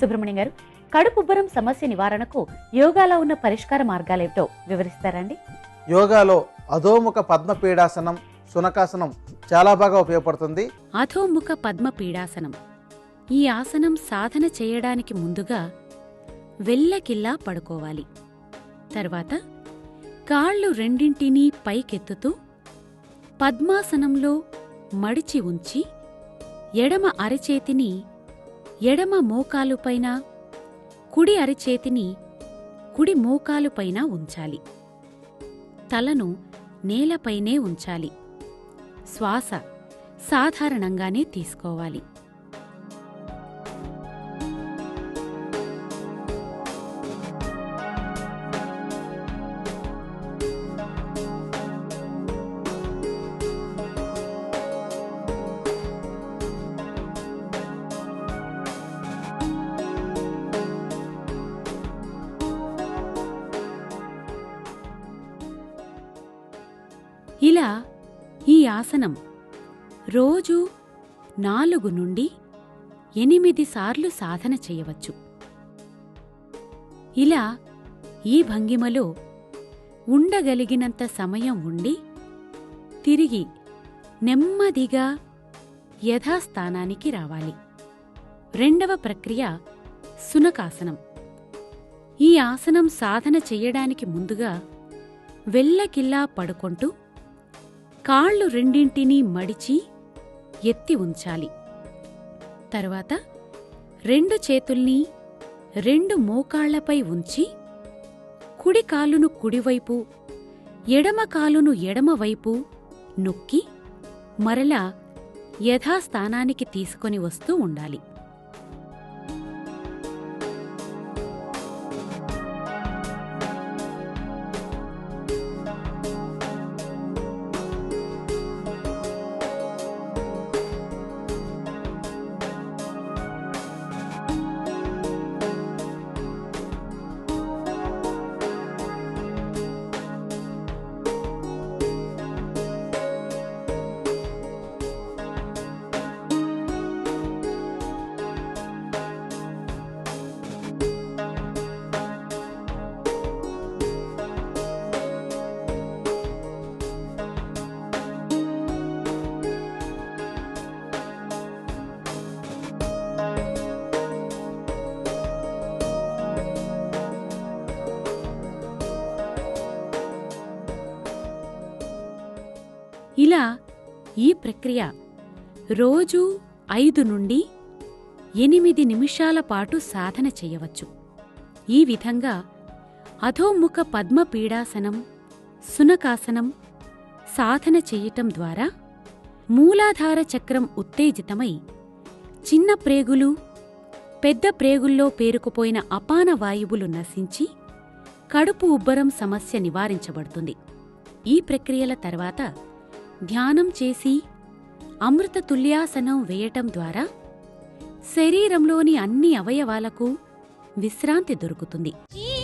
సుబ్రహ్మణ్యం గారు కడుపుబ్బరం సమస్య నివారణకు యోగాలో ఉన్న పరిష్కార మార్గాలేమిటో వివరిస్తారండి యోగాలో అధోముఖ పద్మపీడాసనం సునకాసనం చాలా బాగా ఉపయోగపడుతుంది. అధోముఖ పద్మ పీడాసనం. ఈ ఆసనం సాధన చేయడానికి ముందుగా వెల్లకిల్లా పడుకోవాలి. తర్వాత కాళ్ళు రెండింటినీ పైకెత్తుతూ పద్మాసనంలో మడిచి ఉంచి ఎడమ అరచేతిని ఎడమ మోకాలుపైన కుడి అరిచేతిని కుడి మోకాలుపైన ఉంచాలి. తలను నేలపైనే ఉంచాలి. శ్వాస సాధారణంగానే తీసుకోవాలి. ఇలా ఈ ఆసనం రోజు నాలుగు నుండి ఎనిమిది సార్లు సాధన చేయవచ్చు. ఇలా ఈ భంగిమలో ఉండగలిగినంత సమయం ఉండి తిరిగి నెమ్మదిగా యథాస్థానానికి రావాలి. రెండవ ప్రక్రియ సునకాసనం. ఈ ఆసనం సాధన చెయ్యడానికి ముందుగా వెల్లకిల్లా పడుకుంటూ కాళ్ళు రెండింటినీ మడిచి ఎత్తి ఉంచాలి. తరువాత రెండు చేతుల్ని రెండు మోకాళ్ళపై ఉంచి కుడి కాలును కుడివైపు ఎడమ కాలును ఎడమవైపు నొక్కి మరలా యథాస్థానానికి తీసుకొని వస్తూ ఉండాలి. ఇలా ఈ ప్రక్రియ రోజూ ఐదు నుండి ఎనిమిది నిమిషాల పాటు సాధన చేయవచ్చు. ఈ విధంగా అధోముఖ పద్మపీడాసనం సునకాసనం సాధన చెయ్యటం ద్వారా మూలాధార చక్రం ఉత్తేజితమై చిన్న ప్రేగులు పెద్ద ప్రేగుల్లో పేరుకుపోయిన అపాన వాయువులు నశించి కడుపు ఉబ్బరం సమస్య నివారించబడుతుంది. ఈ ప్రక్రియల తర్వాత ధ్యానం చేసి అమృత తుల్యాసనం వేయటం ద్వారా శరీరంలోని అన్ని అవయవాలకు విశ్రాంతి దొరుకుతుంది. ఈ